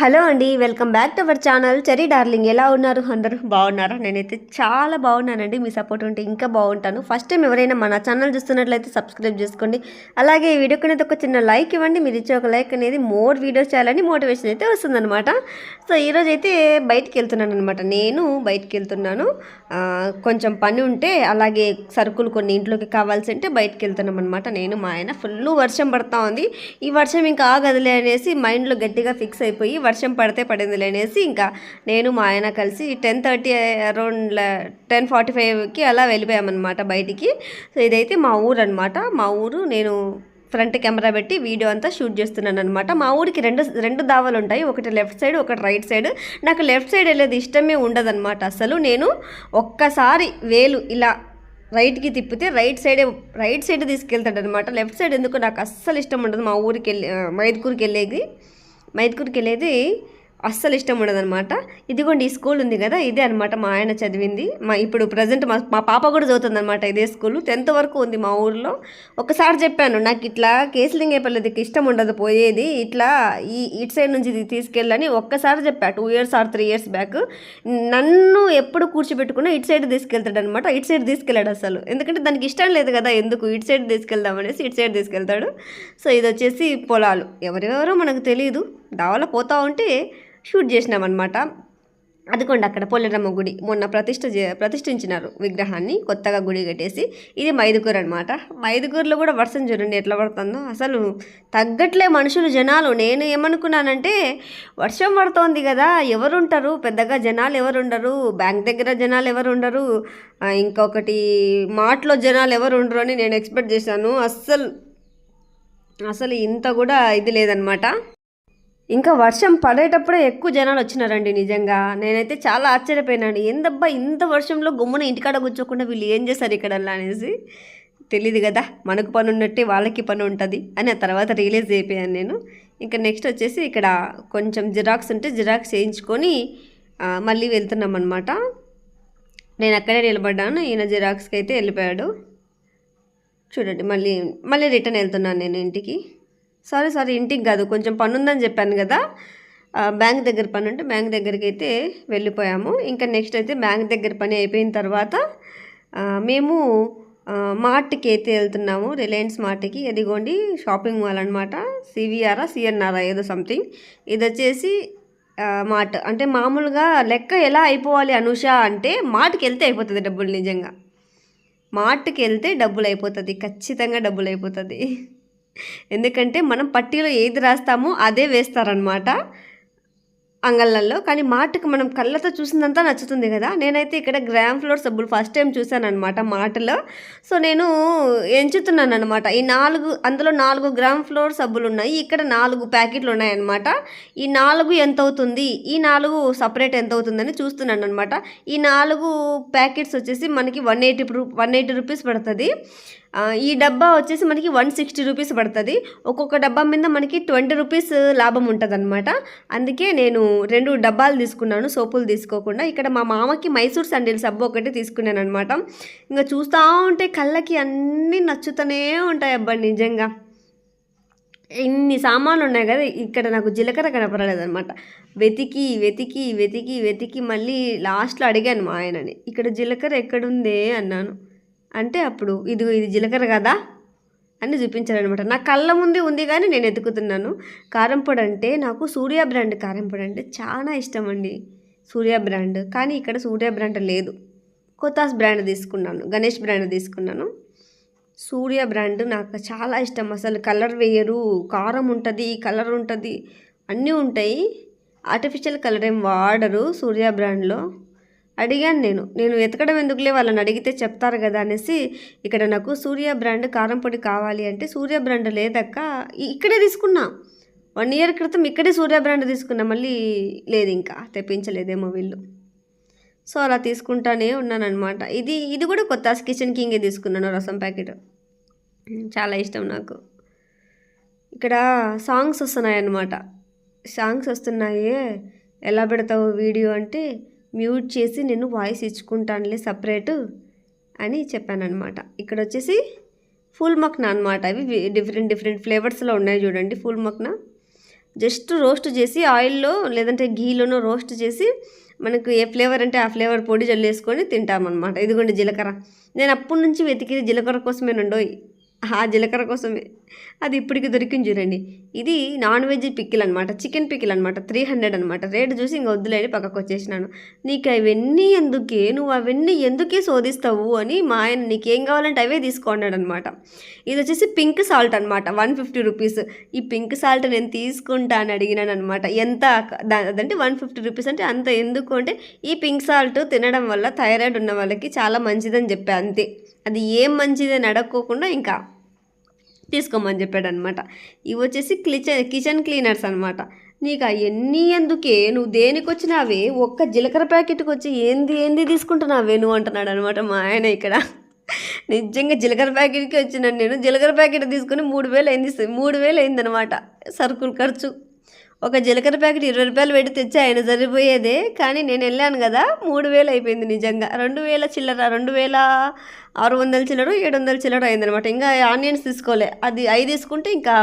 Hello అండి welcome back to our channel. Cherry darling ఎలా ఉన్నారు? అందరూ బాగున్నారా? నేనైతే చాలా బాగున్నానండి మీ సపోర్ట్ ఉంటే ఇంకా బాగుంటాను. ఫస్ట్ టైం ఎవరైనా మన ఛానల్ చూస్తున్నట్లయితే సబ్స్క్రైబ్ చేసుకోండి. అలాగే ఈ వీడియోకి అనేది ఒక చిన్న లైక్ ఇవ్వండి. మీరు ఇచ్చే ఒక లైక్ అనేది మోర్ వీడియోస్ చేయాలని మోటివేషన్ అయితే వస్తుందన్నమాట. సో ఈరోజు అయితే బయటికి వెళ్తున్నాను అనమాట నేను బయటికి వెళ్తున్నాను కొంచెం పని ఉంటే అలాగే సరుకులు కొన్ని ఇంట్లోకి కావాల్సి ఉంటే బయటికి వెళ్తున్నాం అనమాట నేను మా ఆయన ఫుల్ వర్షం పడతా ఉంది. ఈ వర్షం ఇంకా ఆగదులే అనేసి మైండ్లో గట్టిగా ఫిక్స్ అయిపోయి వర్షం పడితే పడిందిలే అనేసి ఇంకా నేను మా ఆయన కలిసి ten thirty around ten forty ఫైవ్కి అలా వెళ్ళిపోయామన్నమాట బయటికి. సో ఇదైతే మా ఊరు అనమాట మా ఊరు నేను ఫ్రంట్ కెమెరా పెట్టి వీడియో అంతా షూట్ చేస్తున్నాను అనమాట మా ఊరికి రెండు రెండు దావలు ఉంటాయి ఒకటి లెఫ్ట్ సైడ్ ఒకటి రైట్ సైడ్. నాకు లెఫ్ట్ సైడ్ వెళ్ళేది ఇష్టమే ఉండదన్నమాట. అసలు నేను ఒక్కసారి వేలు ఇలా రైట్కి తిప్పితే రైట్ సైడే రైట్ సైడ్ తీసుకెళ్తాడనమాట లెఫ్ట్ సైడ్ ఎందుకు నాకు అస్సలు ఇష్టం ఉండదు మా ఊరికి వెళ్ళి ఆ, మైదుకూరుకి వెళ్ళేది. మైదుకూరుకి వెళ్ళేది అస్సలు ఇష్టం ఉండదనమాట ఇదిగోండి ఈ స్కూల్ ఉంది కదా ఇదే అనమాట మా ఆయన చదివింది. మా ఇప్పుడు ప్రజెంట్ మా మా పాప కూడా చదువుతుంది అనమాట ఇదే స్కూల్. టెన్త్ వరకు ఉంది మా ఊర్లో. ఒకసారి చెప్పాను నాకు ఇట్లా కేసులింగేపల్లికి ఇష్టం ఉండదు పోయేది ఇట్లా ఈ ఇటు సైడ్ నుంచి ఇది తీసుకెళ్ళని ఒక్కసారి చెప్పా two years or three years back. నన్ను ఎప్పుడు కూర్చోబెట్టుకున్నా ఇటు సైడ్ తీసుకెళ్తాడు అనమాట ఇటు సైడ్ తీసుకెళ్ళాడు అసలు ఎందుకంటే దానికి ఇష్టం లేదు కదా ఎందుకు ఇటు సైడ్ తీసుకెళ్దాం అనేసి ఇటు సైడ్ తీసుకెళ్తాడు. సో ఇది వచ్చేసి పొలాలు. ఎవరెవరో మనకు తెలియదు దావలో పోతా ఉంటే షూట్ చేసినామన్నమాట. అదిగోండి అక్కడ పోలేరమ్మ గుడి. మొన్న ప్రతిష్ట ప్రతిష్ఠించినారు విగ్రహాన్ని. కొత్తగా గుడి కట్టేసి. ఇది మైదుకూరు అనమాట మైదుకూరులో కూడా వర్షం చూడండి ఎట్లా పడుతుందో. అసలు తగ్గట్లే మనుషులు జనాలు. నేను ఏమనుకున్నానంటే వర్షం పడుతోంది కదా ఎవరుంటారు? పెద్దగా జనాలు ఎవరు ఉండరు బ్యాంక్ దగ్గర జనాలు ఎవరు ఉండరు ఇంకొకటి మాటలో జనాలు ఎవరు ఉండరు అని నేను ఎక్స్పెక్ట్ చేశాను. అస్సలు అసలు ఇంత కూడా ఇది లేదనమాట ఇంకా వర్షం పడేటప్పుడే ఎక్కువ జనాలు వచ్చినారండి నిజంగా. నేనైతే చాలా ఆశ్చర్యపోయినాను. ఏందబ్బా ఇంత వర్షంలో గుమ్మన ఇంటికాడ కూర్చోకుండా వీళ్ళు ఏం చేశారు ఇక్కడ అనేసి. తెలియదు కదా మనకు పని ఉన్నట్టే వాళ్ళకి పని ఉంటుంది. అని ఆ తర్వాత రియలైజ్ అయిపోయాను నేను. ఇంకా నెక్స్ట్ వచ్చేసి ఇక్కడ కొంచెం జిరాక్స్ ఉంటే జిరాక్స్ చేయించుకొని మళ్ళీ వెళ్తున్నాం అనమాట నేను అక్కడే నిలబడ్డాను. ఈయన జిరాక్స్కి అయితే వెళ్ళిపోయాడు. చూడండి మళ్ళీ మళ్ళీ రిటర్న్ వెళ్తున్నాను నేను ఇంటికి. సారీ సారీ ఇంటికి కాదు కొంచెం పని ఉందని చెప్పాను కదా. బ్యాంక్ దగ్గర పని ఉంటే బ్యాంక్ దగ్గరికి అయితే వెళ్ళిపోయాము. ఇంకా నెక్స్ట్ అయితే బ్యాంక్ దగ్గర పని అయిపోయిన తర్వాత మేము మార్ట్కి అయితే వెళ్తున్నాము. రిలయన్స్ మార్ట్కి. ఎదిగోండి షాపింగ్ మాల్ అనమాట సివిఆర్ఆ సిఎన్ఆర్ఆ ఏదో సంథింగ్. ఇది వచ్చేసి మార్ట్. అంటే మామూలుగా లెక్క ఎలా అయిపోవాలి అనుష అంటే మార్ట్కి వెళ్తే అయిపోతుంది డబ్బులు నిజంగా. మార్ట్కి వెళ్తే డబ్బులు అయిపోతుంది. ఖచ్చితంగా డబ్బులు అయిపోతుంది. ఎందుకంటే మనం పట్టీలో ఏది రాస్తామో అదే వేస్తారనమాట అంగళ్ళల్లో. కానీ మాటకు మనం కళ్ళతో చూసిందంతా నచ్చుతుంది కదా. నేనైతే ఇక్కడ గ్రామ్ ఫ్లోర్ సబ్బులు ఫస్ట్ టైం చూశాను అనమాట సో నేను ఎంచుతున్నాను అనమాట ఈ నాలుగు అందులో నాలుగు గ్రామ్ ఫ్లోర్ సబ్బులు ఉన్నాయి. ఇక్కడ నాలుగు ప్యాకెట్లు ఉన్నాయన్నమాట. ఈ నాలుగు ఎంత అవుతుంది ఈ నాలుగు సపరేట్ ఎంత అవుతుందని చూస్తున్నాను అనమాట ఈ నాలుగు ప్యాకెట్స్ వచ్చేసి మనకి one eighty one eighty rupees పడుతుంది. ఈ డబ్బా వచ్చేసి మనకి వన్ సిక్స్టీ రూపీస్ పడుతుంది. ఒక్కొక్క డబ్బా మీద మనకి ట్వంటీ రూపీస్ లాభం ఉంటుంది అనమాట అందుకే నేను రెండు డబ్బాలు తీసుకున్నాను సోపులు తీసుకోకుండా. ఇక్కడ మా మామకి మైసూర్ సండిల్ సబ్బు ఒకటి తీసుకున్నాను అనమాట ఇంకా చూస్తూ ఉంటే కళ్ళకి అన్నీ నచ్చుతూనే ఉంటాయి అబ్బా నిజంగా. ఇన్ని సామాన్లు ఉన్నాయి కదా ఇక్కడ నాకు జీలకర్ర కనపడలేదనమాట వెతికి వెతికి వెతికి వెతికి మళ్ళీ లాస్ట్లో అడిగాను మా ఆయనని. ఇక్కడ జీలకర్ర ఎక్కడుందే అన్నాను. అంటే అప్పుడు ఇది ఇది జీలకర్ర కదా అని చూపించారనమాట నా కళ్ళ ముందే ఉంది కానీ నేను ఎతుకుతున్నాను. కారంపొడి అంటే నాకు సూర్య బ్రాండ్ కారంపొడి అంటే చాలా ఇష్టం అండి. సూర్య బ్రాండ్. కానీ ఇక్కడ సూర్య బ్రాండ్ లేదు. కొతాస్ బ్రాండ్ తీసుకున్నాను. గణేష్ బ్రాండ్ తీసుకున్నాను. సూర్య బ్రాండ్ నాకు చాలా ఇష్టం. అసలు కలర్ వేయరు. కారం ఉంటుంది కలర్ ఉంటుంది. అన్నీ ఉంటాయి. ఆర్టిఫిషియల్ కలర్ ఏం వాడరు సూర్య బ్రాండ్లో. అడిగాను నేను. నేను వెతకడం ఎందుకులే వాళ్ళని అడిగితే చెప్తారు కదా అనేసి ఇక్కడ నాకు సూర్య బ్రాండ్ కారం పొడి కావాలి అంటే సూర్య బ్రాండ్ లేదక్క ఇక్కడే తీసుకున్నా. వన్ ఇయర్ క్రితం ఇక్కడే సూర్య బ్రాండ్ తీసుకున్నా మళ్ళీ లేదు ఇంకా తెప్పించలేదేమో వీళ్ళు. సో అలా తీసుకుంటానే ఉన్నానన్నమాట. ఇది ఇది కూడా కొత్త కిచెన్ కింగే తీసుకున్నాను రసం ప్యాకెట్. చాలా ఇష్టం నాకు. ఇక్కడ సాంగ్స్ వస్తున్నాయన్నమాట. సాంగ్స్ వస్తున్నాయి ఎలా పెడతావు వీడియో అంటే మ్యూట్ చేసి నేను వాయిస్ ఇచ్చుకుంటానులే సపరేటు అని చెప్పానమాట ఇక్కడ వచ్చేసి ఫుల్ మక్నా అనమాట అవి డిఫరెంట్ డిఫరెంట్ ఫ్లేవర్స్లో ఉన్నాయి చూడండి ఫుల్ మక్నా. జస్ట్ రోస్ట్ చేసి ఆయిల్లో లేదంటే ఘీలోనో రోస్ట్ చేసి మనకు ఏ ఫ్లేవర్ అంటే ఆ ఫ్లేవర్ పొడి జల్లేసుకొని తింటామన్నమాట. ఇదిగోండి జీలకర్ర. నేను అప్పటి నుంచి వెతికి జీలకర్ర కోసమే నుండోయ్ ఆ జీలకర్ర కోసమే. అది ఇప్పటికి దొరికింది చూడండి. ఇది నాన్ వెజ్ పిక్కిల్ అనమాట చికెన్ పిక్కిల్ అనమాట త్రీ హండ్రెడ్ అనమాట రేటు చూసి ఇంక వద్దులేని పక్కకు వచ్చేసినాను. నీకు అవన్నీ ఎందుకే నువ్వు అవన్నీ ఎందుకే శోధిస్తావు అని మా ఆయన నీకేం కావాలంటే అవే తీసుకున్నాడు అనమాట ఇది వచ్చేసి పింక్ సాల్ట్ అనమాట వన్ ఫిఫ్టీ రూపీస్ ఈ పింక్ సాల్ట్ నేను తీసుకుంటా అని అడిగినాను అనమాట ఎంత అదంటే వన్ ఫిఫ్టీ రూపీస్ అంటే అంత ఎందుకు అంటే ఈ పింక్ సాల్ట్ తినడం వల్ల థైరాయిడ్ ఉన్న వాళ్ళకి చాలా మంచిదని చెప్పా అంతే. అది ఏం మంచిదని అడగకోకుండా ఇంకా తీసుకోమని చెప్పాడు అనమాట ఇవి వచ్చేసి కిచెన్ కిచెన్ క్లీనర్స్ అనమాట. నీకు అవన్నీ ఎందుకే? నువ్వు దేనికి వచ్చినావే ఒక్క జీలకర్ర ప్యాకెట్కి వచ్చి ఏంది ఏంది తీసుకుంటున్నావే నువ్వు అంటున్నాడు అనమాట మా ఆయన ఇక్కడ. నిజంగా జీలకర్ర ప్యాకెట్కి వచ్చినాను నేను. జీలకర్ర ప్యాకెట్ తీసుకుని మూడు వేలు అయింది మూడు వేలు అయిందనమాట సరుకులు ఖర్చు. ఒక జీలకర్ర ప్యాకెట్ ఇరవై రూపాయలు పెట్టి తెచ్చి ఆయన సరిపోయేదే కానీ నేను వెళ్ళాను కదా మూడు వేలు అయిపోయింది నిజంగా. రెండు వేల చిల్లర రెండు వేల ఆరు వందల చిల్లర ఏడు వందల చిల్లర అయిందనమాట ఇంకా ఆనియన్స్ తీసుకోలే. అది అవి తీసుకుంటే ఇంకా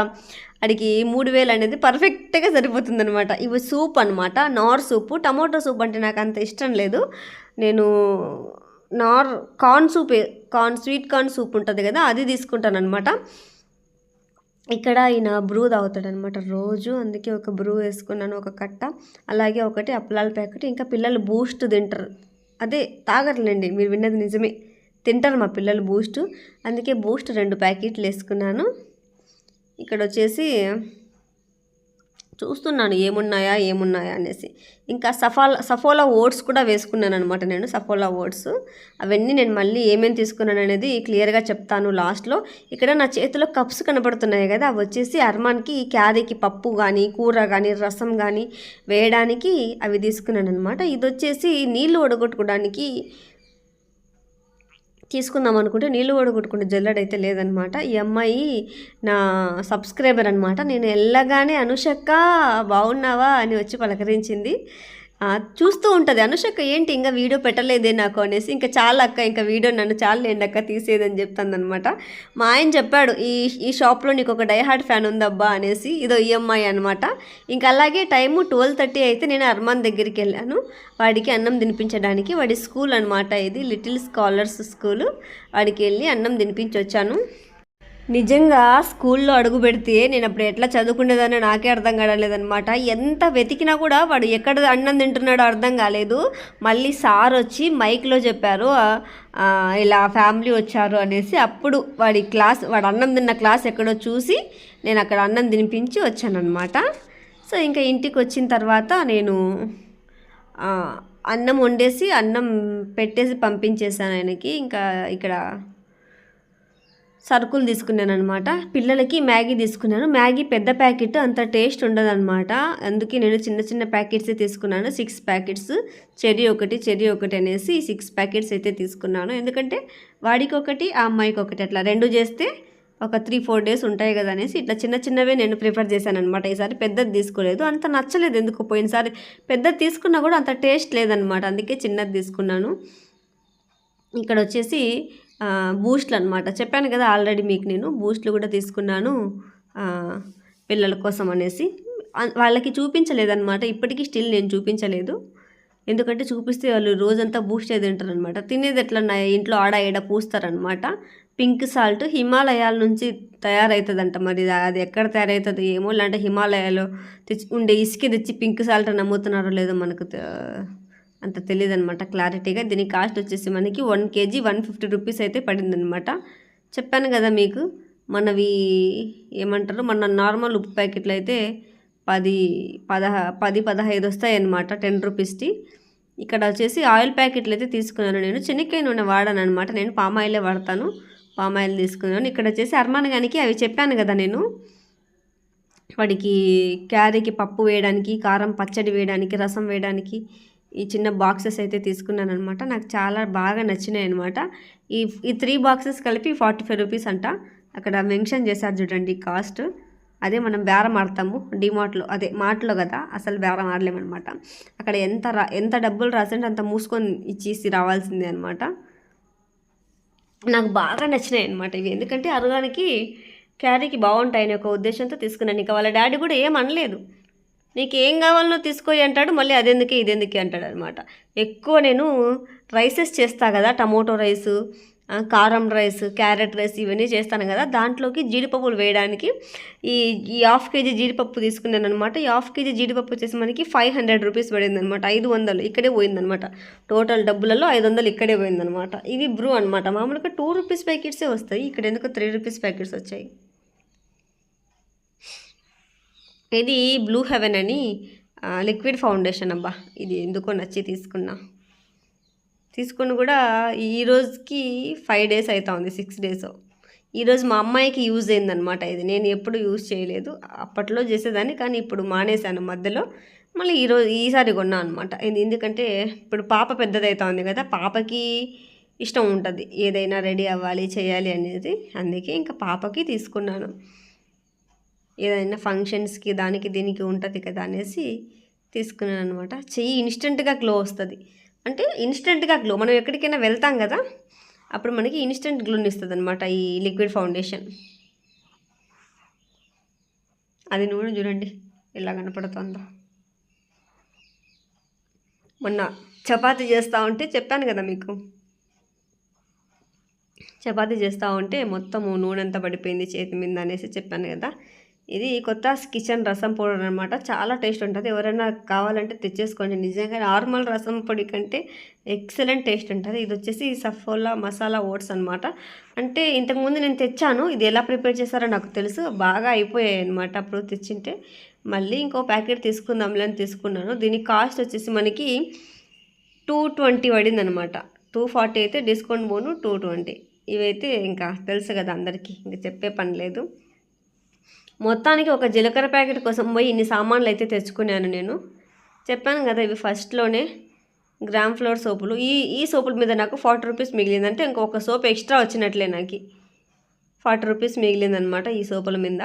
అడిగి మూడు వేలు అనేది పర్ఫెక్ట్గా సరిపోతుంది అనమాట ఇవి సూప్ అనమాట నార్ సూపు. టమాటో సూప్ అంటే నాకు అంత ఇష్టం లేదు. నేను నార్ corn soup corn sweet corn soup ఉంటుంది కదా అది తీసుకుంటాను అనమాట ఇక్కడ ఈయన బ్రూ తాగుతాడనమాట రోజు. అందుకే ఒక బ్రూ వేసుకున్నాను ఒక కట్ట అలాగే ఒకటి అప్పలాల ప్యాకెట్. ఇంకా పిల్లలు బూస్ట్ తింటారు. అదే తాగట్లేండి మీరు విన్నది నిజమే. తింటారు మా పిల్లలు బూస్ట్. అందుకే బూస్ట్ రెండు ప్యాకెట్లు వేసుకున్నాను. ఇక్కడ వచ్చేసి చూస్తున్నాను ఏమున్నాయా ఏమున్నాయా అనేసి. ఇంకా సఫాలా సఫోలా ఓట్స్ కూడా వేసుకున్నాను అనమాట నేను సఫోలా ఓట్స్. అవన్నీ నేను మళ్ళీ ఏమేమి తీసుకున్నాను అనేది క్లియర్గా చెప్తాను లాస్ట్లో. ఇక్కడ నా చేతిలో కప్స్ కనబడుతున్నాయి కదా అవి వచ్చేసి అర్మాన్కి క్యారీకి పప్పు కానీ కూర కానీ రసం కానీ వేయడానికి అవి తీసుకున్నాను అనమాట ఇది వచ్చేసి నీళ్ళు ఒడగొట్టుకోవడానికి తీసుకుందాం అనుకుంటే నీళ్ళు వడగొట్టుకుంటే జల్లెడైతే లేదనమాట. ఈ అమ్మాయి నా సబ్స్క్రైబర్ అనమాట. నేను వెళ్ళగానే అనుషక్క బాగున్నావా అని వచ్చి పలకరించింది. చూస్తూ ఉంటుంది. అనుషక్క ఏంటి ఇంకా వీడియో పెట్టలేదే నాకు? అనేసి ఇంకా చాలా అక్క ఇంకా వీడియో నన్ను చాలా లేండి అక్క తీసేదని చెప్తుందనమాట. మా ఆయన చెప్పాడు ఈ ఈ షాప్లో నీకు ఒక డైహార్డ్ ఫ్యాన్ ఉందబ్బా అనేసి ఇదో ఈఎంఐ అనమాట ఇంకా అలాగే టైము ట్వెల్వ్ థర్టీ అయితే నేను అర్మాన్ దగ్గరికి వెళ్ళాను. వాడికి అన్నం తినిపించడానికి వాడి స్కూల్ అనమాట ఇది లిటిల్ స్కాలర్స్ స్కూల్. వాడికి వెళ్ళి అన్నం తినిపించి వచ్చాను నిజంగా స్కూల్లో అడుగు పెడితే నేను అప్పుడు ఎట్లా చదువుకునేదానో నాకే అర్థం కాలేదనమాట ఎంత వెతికినా కూడా వాడు ఎక్కడ అన్నం తింటున్నాడో అర్థం కాలేదు. మళ్ళీ సార్ వచ్చి మైక్లో చెప్పారు ఇలా ఫ్యామిలీ వచ్చారు అనేసి అప్పుడు వాడి క్లాస్ వాడు అన్నం తిన్న క్లాస్ ఎక్కడో చూసి నేను అక్కడ అన్నం తినిపించి వచ్చానమాట సో ఇంకా ఇంటికి వచ్చిన తర్వాత నేను అన్నం వండేసి అన్నం పెట్టేసి పంపించేసాను ఆయనకి. ఇంకా ఇక్కడ సరుకులు తీసుకున్నాను అనమాట పిల్లలకి మ్యాగీ తీసుకున్నాను. మ్యాగీ పెద్ద ప్యాకెట్ అంత టేస్ట్ ఉండదన్నమాట. అందుకే నేను చిన్న చిన్న ప్యాకెట్సే తీసుకున్నాను. Six packets. చెరీ ఒకటి చెరీ ఒకటి అనేసి సిక్స్ ప్యాకెట్స్ అయితే తీసుకున్నాను. ఎందుకంటే వాడికి ఒకటి ఆ అమ్మాయికి ఒకటి అట్లా రెండు చేస్తే ఒక త్రీ ఫోర్ డేస్ ఉంటాయి కదా అనేసి ఇట్లా చిన్న చిన్నవే నేను ప్రిఫర్ చేశాను అనమాట ఈసారి పెద్దది తీసుకోలేదు. అంత నచ్చలేదు ఎందుకు? పోయినసారి పెద్దది తీసుకున్నా కూడా అంత టేస్ట్ లేదనమాట అందుకే చిన్నది తీసుకున్నాను. ఇక్కడ వచ్చేసి బూస్ట్లు అనమాట చెప్పాను కదా ఆల్రెడీ మీకు నేను బూస్ట్లు కూడా తీసుకున్నాను పిల్లల కోసం అనేసి. వాళ్ళకి చూపించలేదన్నమాట. ఇప్పటికీ స్టిల్ నేను చూపించలేదు. ఎందుకంటే చూపిస్తే వాళ్ళు రోజంతా బూస్ట్ తింటారు అనమాట తినేది ఎట్లా నా ఇంట్లో ఆడ ఈడ పూస్తారనమాట పింక్ సాల్ట్ హిమాలయాల నుంచి తయారవుతుందంట మరి. అది- ఎక్కడ తయారవుతుంది ఏమో లేదంటే హిమాలయాలో తెచ్చి ఉండే ఇసుక తెచ్చి పింక్ సాల్ట్ అని అమ్ముతున్నారో లేదో మనకు అంత తెలియదు అనమాట క్లారిటీగా. దీని కాస్ట్ వచ్చేసి మనకి one KG one fifty rupees అయితే పడిందనమాట చెప్పాను కదా మీకు మనవి ఏమంటారు మన నార్మల్ ఉప్పు ప్యాకెట్లు అయితే పది పదహ పది పదహైదు వస్తాయన్నమాట టెన్ రూపీస్కి. ఇక్కడ వచ్చేసి ఆయిల్ ప్యాకెట్లు అయితే తీసుకున్నాను నేను. చెనిక్కాయ నూనె వాడాను అనమాట నేను పామ్ ఆయిలే వాడతాను పామ్ ఆయిల్ తీసుకున్నాను. ఇక్కడ వచ్చేసి అర్మానగానికి అవి చెప్పాను కదా నేను. వాడికి క్యారీకి పప్పు వేయడానికి కారం పచ్చడి వేయడానికి రసం వేయడానికి ఈ చిన్న బాక్సెస్ అయితే తీసుకున్నాను అనమాట నాకు చాలా బాగా నచ్చినాయి అనమాట ఈ ఈ త్రీ బాక్సెస్ కలిపి ఫార్టీ ఫైవ్ రూపీస్ అంట. అక్కడ మెన్షన్ చేశారు చూడండి కాస్ట్. అదే మనం బేరం ఆడతాము. డిమార్ట్లో అదే మార్ట్లో కదా అసలు బేరం ఆడలేమన్నమాట. అక్కడ ఎంత రా ఎంత డబ్బులు రాసంటే అంత మూసుకొని ఇచ్చేసి రావాల్సిందే అనమాట నాకు బాగా నచ్చినాయి అనమాట ఇవి. ఎందుకంటే అరగానికి క్యారీకి బాగుంటాయని ఒక ఉద్దేశంతో తీసుకున్నాను. ఇంకా వాళ్ళ డాడీ కూడా ఏం అనలేదు. నీకు ఏం కావాలనో తీసుకోయి అంటాడు మళ్ళీ అదెందుకే ఇదెందుకే అంటాడు అనమాట ఎక్కువ నేను రైసెస్ చేస్తా కదా టమోటో రైసు కారం రైస్ క్యారెట్ రైస్ ఇవన్నీ చేస్తాను కదా దాంట్లోకి జీడిపప్పులు వేయడానికి ఈ ఈ హాఫ్ కేజీ జీడిపప్పు తీసుకున్నాను అనమాట ఈ హాఫ్ కేజీ జీడిపప్పు వచ్చేసి మనకి ఫైవ్ హండ్రెడ్ రూపీస్ పడింది అనమాట ఐదు వందలు ఇక్కడే పోయిందనమాట టోటల్ డబ్బులలో ఐదు వందలు ఇక్కడే పోయిందనమాట ఇవి బ్రూ అనమాట మామూలుగా టూ రూపీస్ ప్యాకెట్సే వస్తాయి ఇక్కడ ఎందుకు త్రీ రూపీస్ ప్యాకెట్స్ వచ్చాయి. ఇది బ్లూ హెవెన్ అని లిక్విడ్ ఫౌండేషన్ అబ్బా. ఇది ఎందుకో నచ్చి తీసుకున్నా. తీసుకుని కూడా ఈ రోజుకి ఫైవ్ డేస్ అవుతా ఉంది సిక్స్ డేస్ ఈరోజు మా అమ్మాయికి యూజ్ అయిందనమాట ఇది. నేను ఎప్పుడు యూజ్ చేయలేదు. అప్పట్లో చేసేదాన్ని కానీ ఇప్పుడు మానేశాను. మధ్యలో మళ్ళీ ఈరోజు ఈసారి కొన్నా అనమాట ఎందుకంటే ఇప్పుడు పాప పెద్దదైతా ఉంది కదా పాపకి ఇష్టం ఉంటుంది. ఏదైనా రెడీ అవ్వాలి చేయాలి అనేది. అందుకే ఇంకా పాపకి తీసుకున్నాను. ఏదైనా ఫంక్షన్స్కి దానికి దీనికి ఉంటుంది కదా అనేసి తీసుకున్నాను అనమాట చెయ్యి ఇన్స్టెంట్గా గ్లో వస్తుంది. అంటే ఇన్స్టెంట్గా గ్లో మనం ఎక్కడికైనా వెళ్తాం కదా అప్పుడు మనకి ఇన్స్టెంట్ గ్లోని ఇస్తుంది అనమాట ఈ లిక్విడ్ ఫౌండేషన్. అది నూనె చూడండి ఎలా కనపడుతుందో. మొన్న చపాతి చేస్తూ ఉంటే చెప్పాను కదా మీకు. చపాతి చేస్తూ ఉంటే మొత్తము నూనె అంతా పడిపోయింది చేతి మీద అనేసి చెప్పాను కదా. ఇది కొత్త కిచెన్ రసం పౌడర్ అనమాట చాలా టేస్ట్ ఉంటుంది. ఎవరైనా కావాలంటే తెచ్చేసుకోండి. నిజంగా నార్మల్ రసం పొడి కంటే ఎక్సలెంట్ టేస్ట్ ఉంటుంది. ఇది వచ్చేసి సఫోలా మసాలా ఓట్స్ అనమాట అంటే ఇంతకుముందు నేను తెచ్చాను. ఇది ఎలా ప్రిపేర్ చేస్తారో నాకు తెలుసు. బాగా అయిపోయాయి అనమాట అప్పుడు తెచ్చింటే. మళ్ళీ ఇంకో ప్యాకెట్ తీసుకుందాంలే అని తీసుకున్నాను. దీని కాస్ట్ వచ్చేసి మనకి టూ ట్వంటీ పడింది అనమాట టూ ఫార్టీ అయితే డిస్కౌంట్ పోను టూ ట్వంటీ. ఇవైతే ఇంకా తెలుసు కదా అందరికీ. ఇంకా చెప్పే పని లేదు. మొత్తానికి ఒక జీలకర్ర ప్యాకెట్ కోసం పోయి ఇన్ని సామాన్లు అయితే తెచ్చుకున్నాను నేను. చెప్పాను కదా ఇవి ఫస్ట్లోనే గ్రామ్ ఫ్లోర్ సోపులు. ఈ ఈ సోపుల మీద నాకు ఫార్టీ రూపీస్ మిగిలిందంటే ఇంకొక సోప్ ఎక్స్ట్రా వచ్చినట్లే నాకు. ఫార్టీ రూపీస్ మిగిలిందనమాట ఈ సోపుల మీద.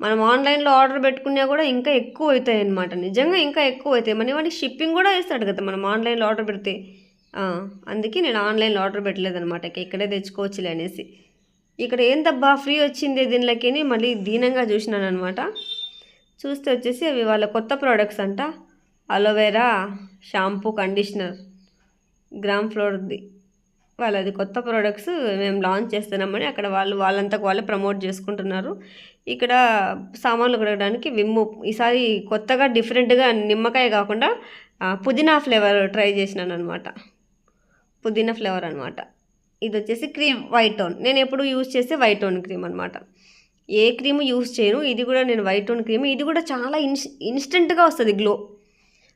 మనం ఆన్లైన్లో ఆర్డర్ పెట్టుకున్నా కూడా ఇంకా ఎక్కువ అవుతాయి అనమాట నిజంగా ఇంకా ఎక్కువ అవుతాయి. మన వాడికి షిప్పింగ్ కూడా వేస్తాడు కదా. మనం ఆన్లైన్లో ఆర్డర్ పెడితే. అందుకే నేను ఆన్లైన్లో ఆర్డర్ పెట్టలేదనమాట అనమాట ఇక్కడే తెచ్చుకోవచ్చులే అనేసి. ఇక్కడ ఏందబ్బా ఫ్రీ వచ్చింది దీనిలోకి మళ్ళీ దీనంగా చూసినాను అనమాట చూస్తే వచ్చేసి అవి వాళ్ళ కొత్త ప్రోడక్ట్స్ అంట. Aloe vera shampoo conditioner gram ఫ్లోర్ది వాళ్ళది కొత్త ప్రోడక్ట్స్ మేము లాంచ్ చేస్తున్నామని అక్కడ వాళ్ళు వాళ్ళంతకు వాళ్ళే ప్రమోట్ చేసుకుంటున్నారు. ఇక్కడ సామాన్లు కడగడానికి విమ్ము ఈసారి కొత్తగా డిఫరెంట్గా నిమ్మకాయ కాకుండా పుదీనా ఫ్లేవర్ ట్రై చేసినాను అనమాట పుదీనా ఫ్లేవర్ అనమాట ఇది వచ్చేసి క్రీమ్ వైట్ టోన్ నేను ఎప్పుడు యూజ్ చేసే వైట్ టోన్ క్రీమ్ అనమాట ఏ క్రీమ్ యూజ్ చేయను ఇది కూడా నేను వైట్ టోన్ క్రీమ్ ఇది కూడా చాలా ఇన్స్ ఇన్స్టెంట్గా వస్తుంది గ్లో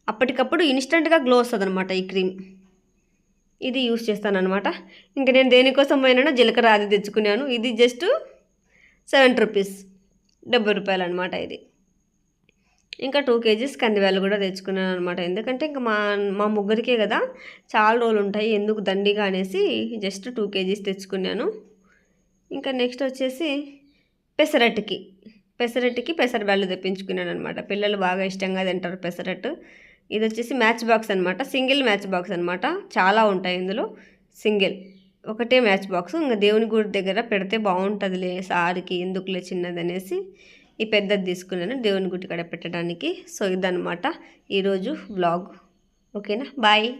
అప్పటికప్పుడు ఇన్స్టెంట్గా గ్లో వస్తుంది అనమాట ఈ క్రీమ్ ఇది యూజ్ చేస్తాను అనమాట ఇంకా నేను దేనికోసం పోయినా జీలకర్ర అది తెచ్చుకున్నాను. ఇది జస్ట్ సెవెంటీ రూపీస్ డెబ్బై రూపాయలు అనమాట ఇది. ఇంకా టూ కేజీస్ కందివేలు కూడా తెచ్చుకున్నాను అనమాట ఎందుకంటే ఇంకా మా మా ముగ్గురికే కదా చాలా రోజులు ఉంటాయి ఎందుకు దండిగా అనేసి జస్ట్ టూ కేజీస్ తెచ్చుకున్నాను. ఇంకా నెక్స్ట్ వచ్చేసి పెసరట్టుకి. పెసరట్టుకి పెసరబ్యాళ్ళు తెప్పించుకున్నాను అనమాట పిల్లలు బాగా ఇష్టంగా తింటారు పెసరట్టు. ఇది వచ్చేసి మ్యాచ్ బాక్స్ అనమాట సింగిల్ మ్యాచ్ బాక్స్ అనమాట చాలా ఉంటాయి ఇందులో. సింగిల్. ఒకటే మ్యాచ్ బాక్స్. ఇంకా దేవుని గుడి దగ్గర పెడితే బాగుంటుందిలే సారికి ఎందుకులే చిన్నది అనేసి ఈ పెద్దది తీసుకున్నాను దేవుని గుడి కాడ పెట్టడానికి. సో ఇదనమాట ఈరోజు బ్లాగ్ ఓకేనా? బాయ్